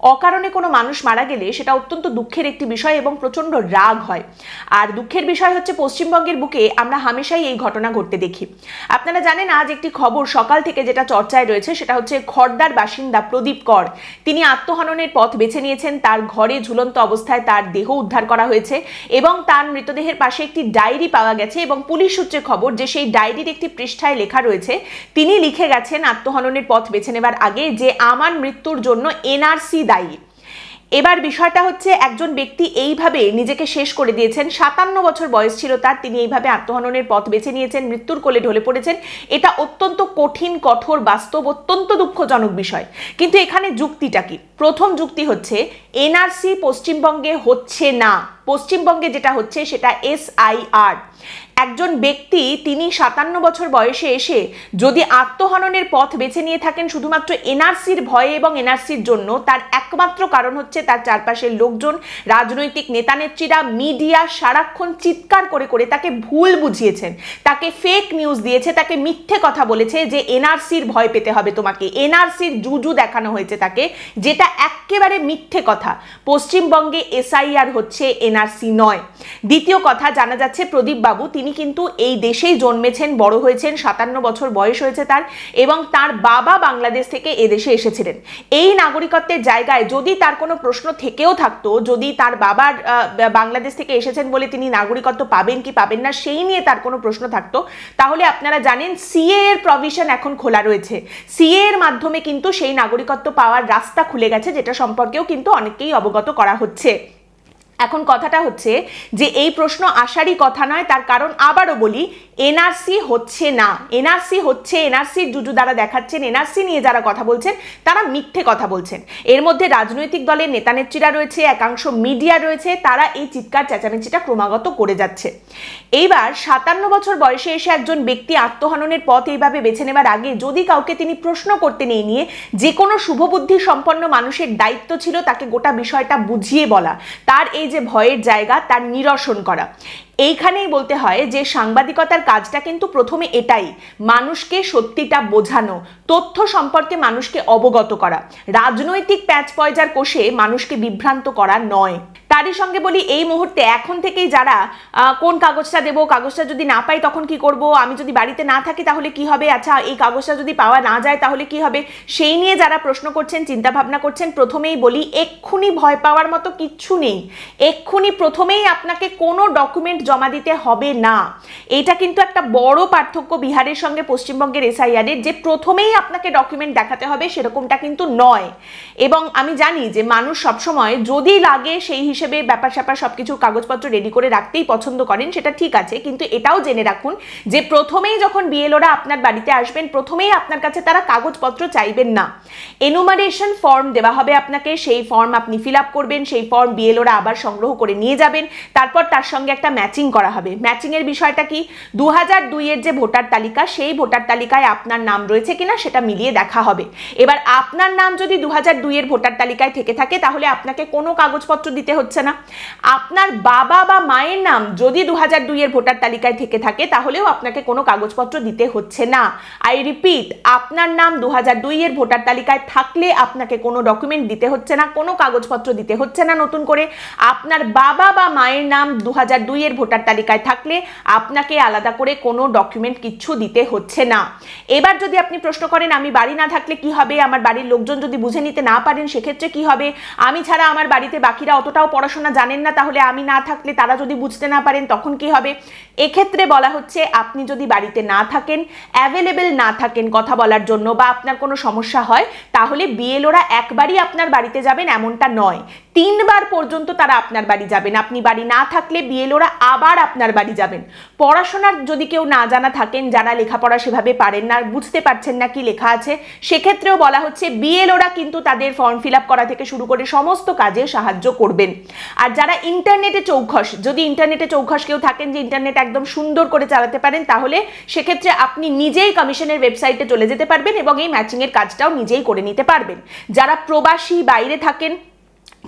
অকারণে কোনো মানুষ মারা গেলে সেটা অত্যন্ত দুঃখের একটি বিষয় এবং প্রচণ্ড রাগ হয়। আর দুঃখের বিষয় হচ্ছে পশ্চিমবঙ্গের বুকে আমরা হামেশাই এই ঘটনা ঘটতে দেখি। আপনারা জানেন, আজ একটি খবর সকাল থেকে যেটা চর্চায় রয়েছে সেটা হচ্ছে খড়দার বাসিন্দা প্রদীপ কর। তিনি আত্মহননের পথ বেছে নিয়েছেন, তার ঘরে ঝুলন্ত অবস্থায় তার দেহ উদ্ধার করা হয়েছে এবং তার মৃতদেহের পাশে একটি ডায়েরি পাওয়া গেছে এবং পুলিশ সূত্রে খবর যে সেই ডায়েরির একটি পৃষ্ঠায় লেখা রয়েছে, তিনি লিখে গেছেন, আত্মহননের পথ বেছে নেবার আগে যে আমার মৃত্যুর জন্য এনআরসি দায়ী। এবার বিষয়টা হচ্ছে একজন ব্যক্তি এইভাবে নিজেকে শেষ করে দিয়েছেন, সাতান্ন বছর বয়স ছিল তার, তিনি এইভাবে আত্মহননের পথ বেছে নিয়েছেন, মৃত্যুর কোলে ঢলে পড়েছেন। এটা অত্যন্ত কঠিন, কঠোর, বাস্তব, অত্যন্ত দুঃখজনক বিষয়। কিন্তু এখানে যুক্তিটা কি? প্রথম যুক্তি হচ্ছে, এনআরসি পশ্চিমবঙ্গে হচ্ছে না। পশ্চিমবঙ্গে যেটা হচ্ছে সেটা এসআইআর। একজন ব্যক্তি, তিনি সাতান্ন বছর বয়সে এসে যদি আত্মহননের পথ বেছে নিয়ে থাকেন শুধুমাত্র এনআরসির ভয়ে এবং এনআরসির জন্য, তার একমাত্র কারণ হচ্ছে তার চারপাশের লোকজন, রাজনৈতিক নেতানেত্রীরা, মিডিয়া সারাক্ষণ চিৎকার করে করে তাকে ভুল বুঝিয়েছেন। তাকে ফেক নিউজ দিয়েছে, তাকে মিথ্যে কথা বলেছে যে এনআরসির ভয় পেতে হবে তোমাকে। এনআরসির জুজু দেখানো হয়েছে তাকে, যেটা একেবারে মিথ্যে কথা। পশ্চিমবঙ্গে এসআইআর হচ্ছে এনআরসি নয়। দ্বিতীয় কথা, জানা যাচ্ছে প্রদীপ বাবু, তিনি কিন্তু এই দেশেই জন্মেছেন, বড় হয়েছেন, সাতান্ন বছর বয়স হয়েছে তার, এবং তার বাবা বাংলাদেশ থেকে এদেশে এসেছিলেন। এই নাগরিকত্বের জায়গায় যদি তার কোনো প্রশ্ন থেকেও থাকতো, যদি তার বাবার বাংলাদেশ থেকে এসেছেন বলে তিনি নাগরিকত্ব পাবেন কি পাবেন না, সেই নিয়ে তার কোনো প্রশ্ন থাকতো, তাহলে আপনারা জানেন সিএ এর প্রভিশন এখন খোলা রয়েছে। সিএ এর মাধ্যমে কিন্তু সেই নাগরিকত্ব পাওয়ার রাস্তা খুলে গেছে, যেটা সম্পর্কেও কিন্তু অনেককেই অবগত করা হচ্ছে। এখন কথাটা হচ্ছে যে এই প্রশ্ন আসারই কথা নয়, তার কারণ আবারও বলি এনআরসি হচ্ছে না। এনআরসি হচ্ছে এনআরসির জুজু দ্বারা দেখাচ্ছেন এনআরসি নিয়ে যারা কথা বলছেন, তারা মিথ্যে কথা বলছেন। এর মধ্যে রাজনৈতিক দলের নেতানেত্রীরা রয়েছে, একাংশ মিডিয়া রয়েছে, তারা এই চিৎকার, চেঁচামেচিটা ক্রমাগত করে যাচ্ছে। এইবার সাতান্ন বছর বয়সে এসে একজন ব্যক্তি আত্মহননের পথ এইভাবে বেছে নেবার আগে যদি কাউকে তিনি প্রশ্ন করতে নেই নিয়ে যে কোনো শুভবুদ্ধি সম্পন্ন মানুষের দায়িত্ব ছিল তাকে গোটা বিষয়টা বুঝিয়ে বলা। তার এই যে ভয়ের জায়গা, তার নিরসন করা। এইখানেই বলতে হয় যে সাংবাদিকতার কাজটা কিন্তু প্রথমে এটাই, মানুষকে সত্যিটা বোঝানো, তথ্য সম্পর্কে মানুষকে অবগত করা। রাজনৈতিক প্যাচ পয়জার কোষে মানুষকে বিভ্রান্ত করা নয়। তারই সঙ্গে বলি, এই মুহূর্তে এখন থেকেই যারা কোন কাগজটা দেবো, কাগজটা যদি না পাই তখন কি করব? আমি যদি বাড়িতে না থাকি তাহলে কি হবে? আচ্ছা এই কাগজটা যদি পাওয়া না যায় তাহলে কি হবে? সেই নিয়ে যারা প্রশ্ন করছেন চিন্তা ভাবনা করছেন, প্রথমেই বলি, এক্ষুনি ভয় পাওয়ার মতো কিচ্ছু নেই। এক্ষুনি প্রথমেই আপনাকে কোনো ডকুমেন্ট জমা দিতে হবে না। এটা কিন্তু একটা বড় পার্থক্য বিহারের সঙ্গে পশ্চিমবঙ্গের এসআইআরের, যে প্রথমেই আপনাকে ডকুমেন্ট দেখাতে হবে সেরকমটা কিন্তু নয়। এবং আমি জানি যে মানুষ সবসময় যদি লাগে সেই হিসেবে ব্যাপার স্যাপার সবকিছু কাগজপত্র রেডি করে রাখতেই পছন্দ করেন, সেটা ঠিক আছে, কিন্তু এটাও জেনে রাখুন যে প্রথমেই যখন বিএলওরা আপনার বাড়িতে আসবেন, প্রথমেই আপনার কাছে তারা কাগজপত্র চাইবেন না। এনুমারেশন ফর্ম দেওয়া হবে আপনাকে, সেই ফর্ম আপনি ফিল আপ করবেন, সেই ফর্ম বিএলওরা আবার সংগ্রহ করে নিয়ে যাবেন, তারপর তার সঙ্গে একটা ম্যাচিং করা হবে। ম্যাচিং এর বিষয়টা কি? দু হাজার দুইয়ের যে ভোটার তালিকা, সেই ভোটার তালিকায় আপনার নাম রয়েছে কিনা সেটা মিলিয়ে দেখা হবে। এবার আপনার নাম যদি দু হাজার দুইয়ের ভোটার তালিকায় থেকে থাকে, তাহলে আপনাকে কোনো কাগজপত্র দিতে হচ্ছে না। আপনার বাবা বা মায়ের নাম যদি দু হাজার দুইয়ের ভোটার তালিকায় থেকে থাকে, তাহলেও আপনাকে কোনো কাগজপত্র দিতে হচ্ছে না। আই রিপিট আপনার নাম দু হাজার দুইয়ের ভোটার তালিকায় থাকলে আপনাকে কোনো ডকুমেন্ট দিতে হচ্ছে না, কোনো কাগজপত্র দিতে হচ্ছে না নতুন করে। আপনার বাবা বা মায়ের নাম দু হাজার দুইয়ের ভোটার তালিকায় থাকলে আপনাকে আলাদা করে কোনো ডকুমেন্ট কিচ্ছু দিতে হচ্ছে না। এবার যদি আপনি প্রশ্ন করেন, আমি বাড়ি না থাকলে কি হবে? আমার বাড়ির লোকজন যদি বুঝে নিতে না পারেন, সেক্ষেত্রে কি হবে? আমি ছাড়া আমার বাড়িতে বাকিরা অতটাও পড়াশোনা জানেন না, তাহলে আমি না থাকলে তারা যদি বুঝতে না পারেন, তখন কি হবে? এক্ষেত্রে বলা হচ্ছে, আপনি যদি বাড়িতে না থাকেন অ্যাভেলেবেল না থাকেন কথা বলার জন্য বা আপনার কোনো সমস্যা হয়, তাহলে বিএলওরা একবারই আপনার বাড়িতে যাবেন, এমনটা নয়। তিনবার পর্যন্ত তারা আপনার বাড়ি যাবেন। আপনি বাড়ি না থাকলে বিএলওরা আবার আপনার বাড়ি যাবেন। পড়াশোনার যদি কেউ না জানা থাকেন, যারা লেখাপড়া সেভাবে পারেন না, বুঝতে পারছেন না কি লেখা আছে, সেক্ষেত্রেও বলা হচ্ছে বিএলওরা কিন্তু তাদের ফর্ম ফিল করা থেকে শুরু করে সমস্ত কাজে সাহায্য করবেন। আর যারা ইন্টারনেটে চৌখস যদি ইন্টারনেটে চৌখস কেউ থাকেন, যে ইন্টারনেট একদম সুন্দর করে চালাতে পারেন, তাহলে সেক্ষেত্রে আপনি নিজেই কমিশনের ওয়েবসাইটে চলে যেতে পারবেন এবং এই ম্যাচিংয়ের কাজটাও নিজেই করে নিতে পারবেন। যারা প্রবাসী বাইরে থাকেন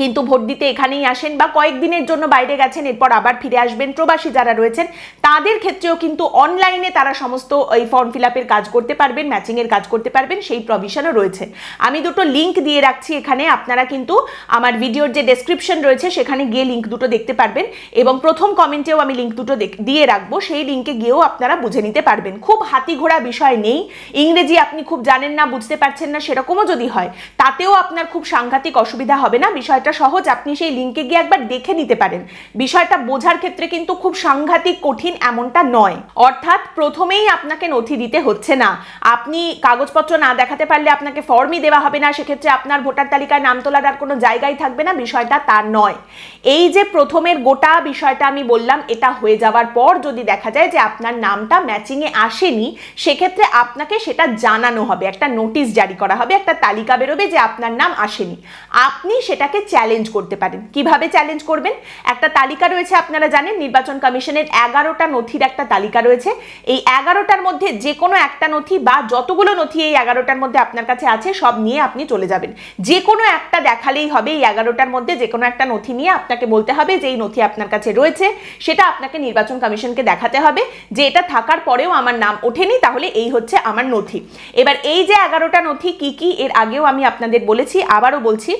কিন্তু ভোট দিতে এখানেই আসেন বা কয়েকদিনের জন্য বাইরে গেছেন, এরপর আবার ফিরে আসবেন। প্রবাসী যারা রয়েছেন, তাদের ক্ষেত্রেও কিন্তু অনলাইনে তারা সমস্ত এই ফর্ম ফিল আপের কাজ করতে পারবেন ম্যাচিংয়ের কাজ করতে পারবেন, সেই প্রভিশনও রয়েছে। আমি দুটো লিঙ্ক দিয়ে রাখছি এখানে, আপনারা কিন্তু আমার ভিডিওর যে ডেসক্রিপশন রয়েছে, সেখানে গিয়ে লিঙ্ক দুটো দেখতে পারবেন এবং প্রথম কমেন্টেও আমি লিঙ্ক দুটো দিয়ে রাখব, সেই লিঙ্কে গিয়েও আপনারা বুঝে নিতে পারবেন। খুব হাতি ঘোড়া বিষয় নেই, ইংরেজি আপনি খুব জানেন না, বুঝতে পারছেন না, সেরকমও যদি হয়, তাতেও আপনার খুব সাংঘাতিক অসুবিধা হবে না, বিষয়টা সহজ, আপনি সেই লিঙ্কে গিয়ে একবার দেখে নিতে পারেন। বিষয়টা বোঝার ক্ষেত্রে কিন্তু খুব সাংঘাতিক, কঠিন এমনটা নয়। অর্থাৎ প্রথমেই আপনাকে নথি দিতে হচ্ছে না। আপনি কাগজপত্র না দেখাতে পারলে আপনাকে ফর্মই দেওয়া হবে না, সেক্ষেত্রে আপনার ভোটার তালিকায় নাম তোলার আর কোনো জায়গায় থাকবে না, বিষয়টা তার নয়। এই যে প্রথমের গোটা বিষয়টা আমি বললাম, এটা হয়ে যাওয়ার পর যদি দেখা যায় যে আপনার নামটা ম্যাচিংয়ে আসেনি, সেক্ষেত্রে আপনাকে সেটা জানানো হবে। একটা নোটিশ জারি করা হবে, একটা তালিকা বেরোবে যে আপনার নাম আসেনি। আপনি সেটাকে চ্যালেঞ্জ করতে পারেন। কীভাবে চ্যালেঞ্জ করবেন? একটা তালিকা রয়েছে, আপনারা জানেন, নির্বাচন কমিশনের এগারোটা নথির একটা তালিকা রয়েছে। এই এগারোটার মধ্যে যে কোনো একটা নথি বা যতগুলো নথি এই এগারোটার মধ্যে আপনার কাছে আছে, সব নিয়ে আপনি চলে যাবেন। যে কোনো একটা দেখালেই হবে এই এগারোটার মধ্যে যে কোনো একটা নথি নিয়ে আপনাকে বলতে হবে যে, এই নথি আপনার কাছে রয়েছে। সেটা আপনাকে নির্বাচন কমিশনকে দেখাতে হবে যে, এটা থাকার পরেও আমার নাম ওঠেনি, তাহলে এই হচ্ছে আমার নথি। এবার এই যে এগারোটা নথি কি কি, এর আগেও আমি আপনাদের বলেছি, আবারও বলছি,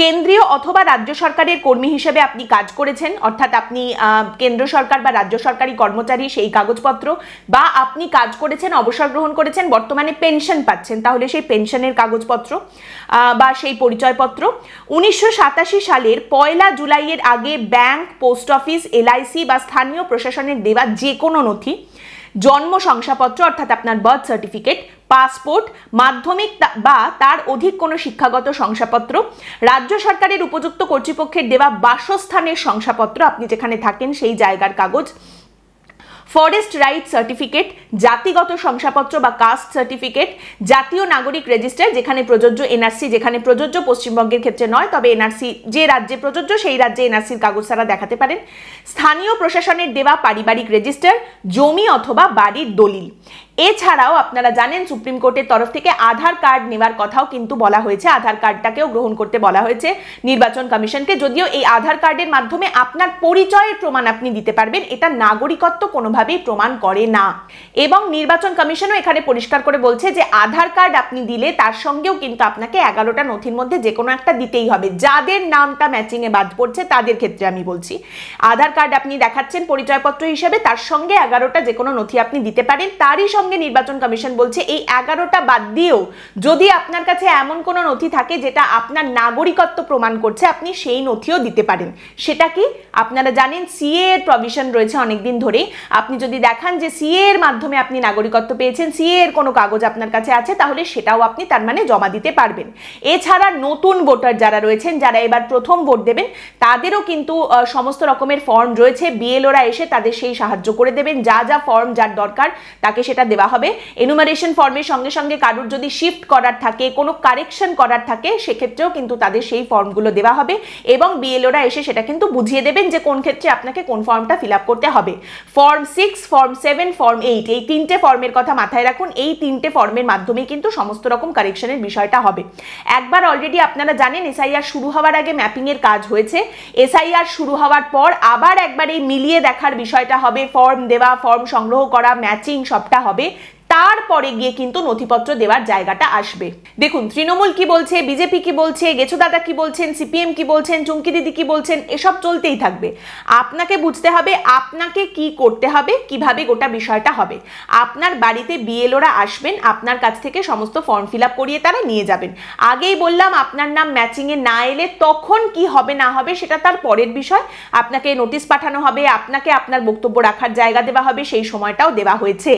কেন্দ্রীয় অথবা রাজ্য সরকারের কর্মী হিসেবে আপনি কাজ করেছেন, অর্থাৎ আপনি কেন্দ্র সরকার বা রাজ্য সরকারি কর্মচারী সেই কাগজপত্র বা আপনি কাজ করেছেন, অবসর গ্রহণ করেছেন, বর্তমানে পেনশন পাচ্ছেন, তাহলে সেই পেনশনের কাগজপত্র বা সেই পরিচয়পত্র উনিশশো সাতাশি সালের পয়লা জুলাইয়ের আগে ব্যাংক, পোস্ট অফিস এলআইসি বা স্থানীয় প্রশাসনের দেওয়া যে কোনো নথি জন্ম শংসাপত্র, অর্থাৎ আপনার বার্থ সার্টিফিকেট পাসপোর্ট মাধ্যমিক বা তার অধিক কোনো শিক্ষাগত শংসাপত্র, রাজ্য সরকারের উপযুক্ত কর্তৃপক্ষের দেওয়া বাসস্থানের শংসাপত্র আপনি যেখানে থাকেন সেই জায়গার কাগজ ফরেস্ট রাইট সার্টিফিকেট জাতিগত শংসাপত্র বা কাস্ট সার্টিফিকেট জাতীয় নাগরিক রেজিস্টার যেখানে প্রযোজ্য এনআরসি যেখানে প্রযোজ্য পশ্চিমবঙ্গের ক্ষেত্রে নয়, তবে এনআরসি যে রাজ্যে প্রযোজ্য, সেই রাজ্যে এনআরসির কাগজ তারা দেখাতে পারেন। স্থানীয় প্রশাসনের দেওয়া পারিবারিক রেজিস্টার জমি অথবা বাড়ির দলিল। এছাড়াও আপনারা জানেন সুপ্রিম কোর্টের তরফ থেকে আধার কার্ড নেওয়ার কথাও কিন্তু বলা হয়েছে। আধার কার্ডটাকেও গ্রহণ করতে বলা হয়েছে নির্বাচন কমিশনকে। যদিও এই আধার কার্ডের মাধ্যমে আপনার পরিচয়ের প্রমাণ আপনি দিতে পারবেন, এটা নাগরিকত্ব কোনোভাবেই প্রমাণ করে না। এবং নির্বাচন কমিশনও এখানে পরিষ্কার করে বলছে যে আধার কার্ড আপনি দিলে তার সঙ্গেও কিন্তু আপনাকে এগারোটা নথির মধ্যে যে কোনো একটা দিতেই হবে। যাদের নামটা ম্যাচিংয়ে বাদ পড়ছে তাদের ক্ষেত্রে আমি বলছি। আধার কার্ড আপনি দেখাচ্ছেন পরিচয়পত্র হিসেবে, তার সঙ্গে এগারোটা যে কোনো নথি আপনি দিতে পারেন, তারই সঙ্গে নির্বাচন কমিশন বলছে, এই এগারোটা বাদ দিয়েও যদি আপনার কাছে এমন কোনো নথি থাকে যেটা আপনার নাগরিকত্ব প্রমাণ করছে, আপনি সেই নথিও দিতে পারেন। সেটা কি? আপনারা জানেন সিএ এর প্রভিশন রয়েছে অনেকদিন ধরেই। আপনি যদি দেখান যে সিএ এর মাধ্যমে আপনি নাগরিকত্ব পেয়েছেন সিএ এর কোনো কাগজ আপনার কাছে আছে, তাহলে সেটাও আপনি তার মানে জমা দিতে পারবেন। এছাড়া নতুন ভোটার যারা রয়েছেন, যারা এবার প্রথম ভোট দেবেন, তাদেরও কিন্তু সমস্ত রকমের ফর্ম রয়েছে। বিএলওরা এসে তাদের সেই সাহায্য করে দেবেন। যা যা ফর্ম যার দরকার, তাকে সেটা দেওয়া হবে। এনুমারেশন ফর্মের সঙ্গে সঙ্গে কারুর যদি শিফট করার থাকে, কোনো কারেকশন করার থাকে, সেক্ষেত্রেও কিন্তু তাদের সেই ফর্মগুলো দেওয়া হবে এবং বিএলওরা এসে সেটা কিন্তু বুঝিয়ে দেবেন যে কোন ক্ষেত্রে আপনাকে কোন ফর্মটা ফিল করতে হবে। Form six form seven form eight এই তিনটে ফর্মের কথা মাথায় রাখুন। এই তিনটে ফর্মের মাধ্যমেই কিন্তু সমস্ত রকম কারেকশনের বিষয়টা হবে। একবার অলরেডি আপনারা জানেন এসআইআর শুরু হওয়ার আগে ম্যাপিং এর কাজ হয়েছে। এসআইআর শুরু হওয়ার পর আবার একবার এই মিলিয়ে দেখার বিষয়টা হবে। ফর্ম দেওয়া ফর্ম সংগ্রহ করা ম্যাচিং সবটা হবে। sabe? তারপরে গিয়ে কিন্তু নথিপত্র দেওয়ার জায়গাটা আসবে। দেখুন, তৃণমূল কি বলছে, বিজেপি কি বলছে গেছো দাদা কি বলছেন, সিপিএম কি বলছেন, চুমকি দিদি কি বলছেন, এসব চলতেই থাকবে। আপনাকে বুঝতে হবে, আপনাকে কি করতে হবে, কীভাবে গোটা বিষয়টা হবে। আপনার বাড়িতে বিএলওরা আসবেন, আপনার কাছ থেকে সমস্ত ফর্ম ফিল আপ করিয়ে তারা নিয়ে যাবেন। আগেই বললাম, আপনার নাম ম্যাচিংয়ে না এলে তখন কি হবে, না হবে, সেটা তার পরের বিষয়। আপনাকে নোটিশ পাঠানো হবে, আপনাকে আপনার বক্তব্য রাখার জায়গা দেওয়া হবে, সেই সময়টাও দেওয়া হয়েছে।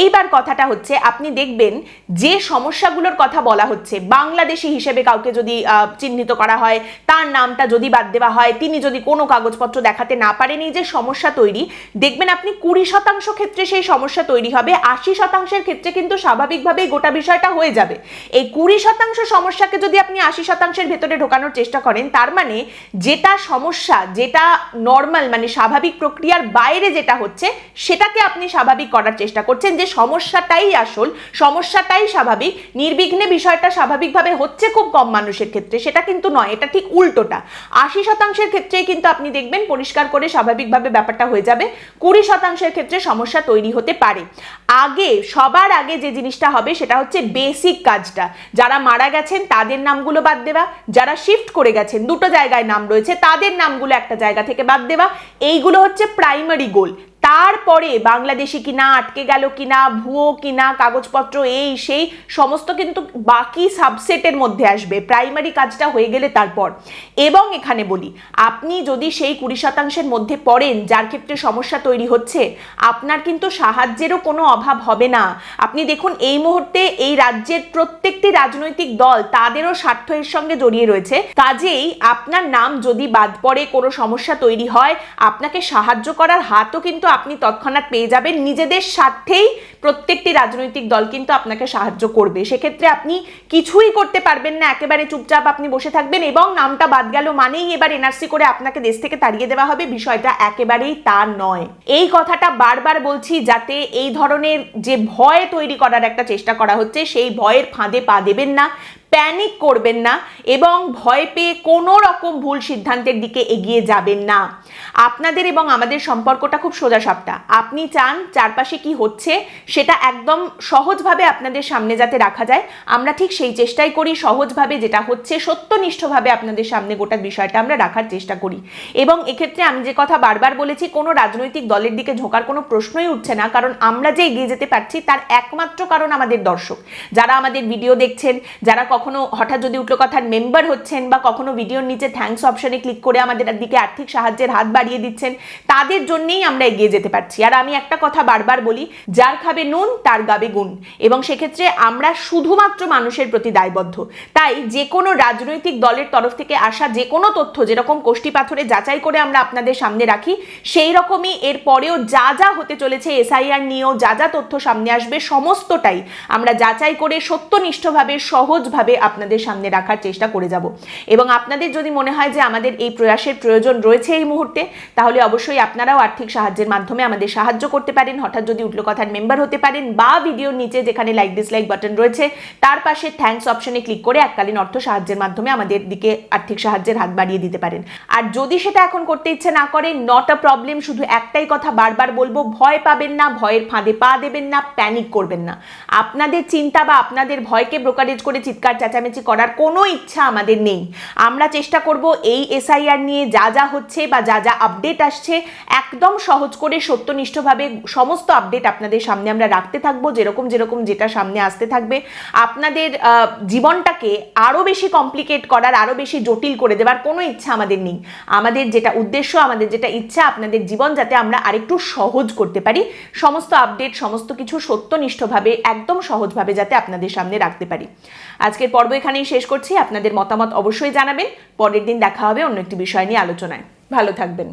এইবার কথাটা হচ্ছে, আপনি দেখবেন যে সমস্যাগুলোর কথা বলা হচ্ছে, বাংলাদেশি হিসেবে কাউকে যদি চিহ্নিত করা হয়, তার নামটা যদি বাদ দেওয়া হয়, তিনি যদি কোনো কাগজপত্র দেখাতে না পারেন, এই যে সমস্যা তৈরি, দেখবেন আপনি কুড়ি শতাংশ ক্ষেত্রে সেই সমস্যা তৈরি হবে, আশি শতাংশের ক্ষেত্রে কিন্তু স্বাভাবিকভাবেই গোটা বিষয়টা হয়ে যাবে। এই কুড়ি শতাংশ সমস্যাকে যদি আপনি আশি শতাংশের ভেতরে ঢোকানোর চেষ্টা করেন, তার মানে যেটা সমস্যা, যেটা নর্মাল মানে স্বাভাবিক প্রক্রিয়ার বাইরে যেটা হচ্ছে, সেটাকে আপনি স্বাভাবিক করার চেষ্টা করছেন যে সমস্যা সমস্যাটাই আসল, সমস্যাটাই স্বাভাবিক, নির্বিঘ্নে বিষয়টা স্বাভাবিকভাবে হচ্ছে খুব কম মানুষের ক্ষেত্রে, সেটা কিন্তু নয়, এটা ঠিক উল্টোটা। আশি শতাংশের ক্ষেত্রেই কিন্তু আপনি দেখবেন পরিষ্কার করে স্বাভাবিকভাবে ব্যাপারটা হয়ে যাবে, কুড়ি শতাংশের ক্ষেত্রে সমস্যা তৈরি হতে পারে। আগে, সবার আগে যে জিনিসটা হবে সেটা হচ্ছে বেসিক কাজটা। যারা মারা গেছেন, তাদের নামগুলো বাদ দেওয়া, যারা শিফট করে গেছেন, দুটো জায়গায় নাম রয়েছে, তাদের নামগুলো একটা জায়গা থেকে বাদ দেওয়া, এইগুলো হচ্ছে প্রাইমারি গোল তারপরে বাংলাদেশি কিনা, আটকে গেল কিনা, ভুয়ো কিনা, কাগজপত্র এই সেই সমস্ত কিন্তু বাকি সাবসেটের মধ্যে আসবে। প্রাইমারি কাজটা হয়ে গেলে তারপর। এবং এখানে বলি, আপনি যদি সেই কুড়ি শতাংশের মধ্যে পড়েন, যার ক্ষেত্রে সমস্যা তৈরি হচ্ছে, আপনার কিন্তু সাহায্যেরও কোনো অভাব হবে না। আপনি দেখুন, এই মুহূর্তে এই রাজ্যের প্রত্যেকটি রাজনৈতিক দল তাদেরও স্বার্থ এর সঙ্গে জড়িয়ে রয়েছে। কাজেই আপনার নাম যদি বাদ পড়ে কোনো সমস্যা তৈরি হয়, আপনাকে সাহায্য করার হাতও কিন্তু আপনি তৎক্ষণাৎ পেয়ে যাবেন। নিজেদের স্বার্থেই প্রত্যেকটি রাজনৈতিক দল কিন্তু আপনাকে সাহায্য করবে। সেক্ষেত্রে আপনি কিছুই করতে পারবেন না। একেবারে চুপচাপ আপনি বসে থাকবেন এবং নামটা বাদ গেল মানেই এবার এনআরসি করে আপনাকে দেশ থেকে তাড়িয়ে দেওয়া হবে। বিষয়টা একেবারেই তা নয়। এই কথাটা বারবার বলছি যাতে এই ধরনের যে ভয় তৈরি করার একটা চেষ্টা করা হচ্ছে, সেই ভয়ের ফাঁদে পা দেবেন না। প্যানিক করবেন না এবং ভয় পেয়ে কোনো রকম ভুল সিদ্ধান্তের দিকে এগিয়ে যাবেন না। আপনাদের এবং আমাদের সম্পর্কটা খুব সোজাসাপটা আপনি চান চারপাশে কি হচ্ছে সেটা একদম সহজভাবে আপনাদের সামনে যাতে রাখা যায়। আমরা ঠিক সেই চেষ্টাই করি, সহজভাবে যেটা হচ্ছে, সত্যনিষ্ঠভাবে আপনাদের সামনে গোটা বিষয়টা আমরা রাখার চেষ্টা করি। এবং এক্ষেত্রে আমি যে কথা বারবার বলেছি, কোনো রাজনৈতিক দলের দিকে ঝোঁকার কোনো প্রশ্নই উঠছে না, কারণ আমরা যে এগিয়ে যেতে পারছি তার একমাত্র কারণ আমাদের দর্শক। যারা আমাদের ভিডিও দেখছেন, যারা কখনো হঠাৎ যদি উঠল কথার মেম্বার হচ্ছেন বা কখনো ভিডিওর নিচে থ্যাঙ্কস অপশনে ক্লিক করে আমাদের দিকে আর্থিক সাহায্যের হাত বাড়িয়ে দিচ্ছেন, তাদের জন্যেই আমরা এগিয়ে যেতে পারছি। আর আমি একটা কথা বারবার বলি, যার খাবে নুন, তার গাবে গুণ। এবং সেক্ষেত্রে আমরা শুধুমাত্র মানুষের প্রতি দায়বদ্ধ। তাই যে কোনো রাজনৈতিক দলের তরফ থেকে আসা যে কোনো তথ্য, যেরকম কোষ্টি পাথরে যাচাই করে আমরা আপনাদের সামনে রাখি, সেই রকমই এর পরেও যা যা হতে চলেছে, এসআইআর নিয়েও যা যা তথ্য সামনে আসবে, সমস্তটাই আমরা যাচাই করে সত্যনিষ্ঠভাবে, সহজভাবে আপনাদের সামনে রাখার চেষ্টা করে যাব। এবং আপনাদের যদি মনে হয় যে আমাদের এই প্রয়াসের প্রয়োজন রয়েছে এই মুহূর্তে, তাহলে অবশ্যই আপনারাও আর্থিক সাহায্যের মাধ্যমে আমাদের সাহায্য করতে পারেন। হঠাৎ যদি উঠল কথার মেম্বার হতে পারেন বা ভিডিওর নিচে যেখানে লাইক ডিসলাইক বাটন রয়েছে, তার পাশে থ্যাঙ্কস অপশনে ক্লিক করে এককালীন অর্থ সাহায্যের মাধ্যমে আমাদের দিকে আর্থিক সাহায্যের হাত বাড়িয়ে দিতে পারেন। আর যদি সেটা এখন করতে ইচ্ছে না করে নট আ প্রবলেম শুধু একটাই কথা বারবার বলব, ভয় পাবেন না, ভয়ের ফাঁদে পা দেবেন না প্যানিক করবেন না। আপনাদের চিন্তা বা আপনাদের ভয়কে ব্রোকারেজ করে চিৎকার চেঁচামেচি করার কোনো ইচ্ছা আমাদের নেই। আমরা চেষ্টা করব এই এসআইআর নিয়ে যা যা হচ্ছে বা যা যা আপডেট আসছে, একদম সহজ করে সত্যনিষ্ঠভাবে সমস্ত আপডেট আপনাদের সামনে আমরা রাখতে থাকব, যেরকম যেরকম যেটা সামনে আসতে থাকবে। আপনাদের জীবনটাকে আরও বেশি কমপ্লিকেট করার আরও বেশি জটিল করে দেওয়ার কোনো ইচ্ছা আমাদের নেই। আমাদের যেটা উদ্দেশ্য, আমাদের যেটা ইচ্ছা, আপনাদের জীবন যাতে আমরা আরেকটু সহজ করতে পারি। সমস্ত আপডেট, সমস্ত কিছু সত্যনিষ্ঠভাবে, একদম সহজভাবে যাতে আপনাদের সামনে রাখতে পারি। আজকের পর্ব এখানেই শেষ করছি। আপনাদের মতামত অবশ্যই জানাবেন। পরের দিন দেখা হবে অন্য একটি বিষয় নিয়ে আলোচনায়। ভালো থাকবেন।